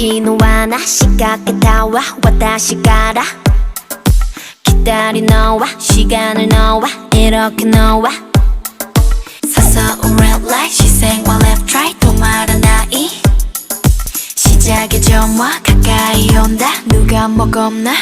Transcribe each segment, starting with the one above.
이노와 나 시각에 닿아 와다시 가라. 기다리 너와 시간을 너와 이렇게 너와. 서서운 red light 시생과 left right 도마른 아이. 시작의 점화 가까이 온다. 누가 먹었나?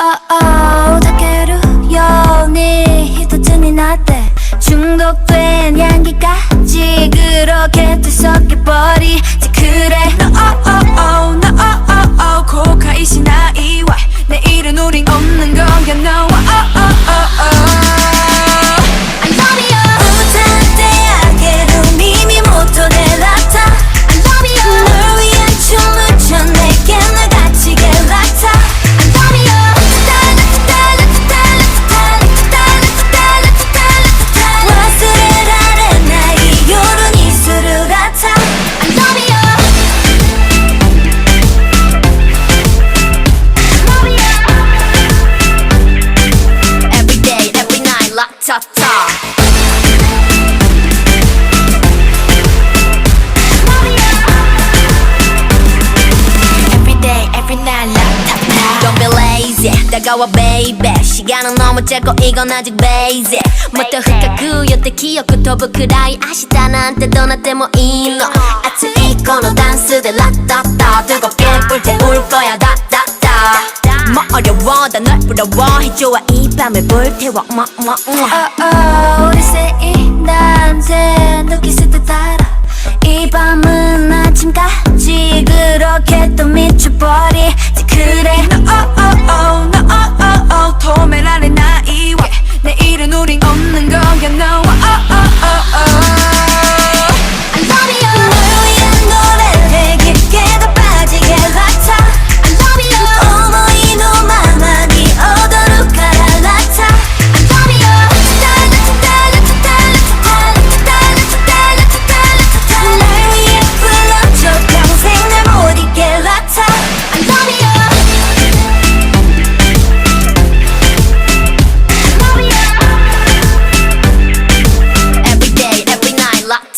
Oh oh. you know 다가와 baby 시간은 너무 짧고 이건 아직 베이지 뭐더 흑각구였대 기억부터 부끄라이 아시다 나한테 떠났대뭐 이노 아트이 코너 단스대 라따따 뜨겁게 불태울 거야 다다다 뭐 어려워 다널 부러워 해줘와 이 밤을 불태워 뭐뭐뭐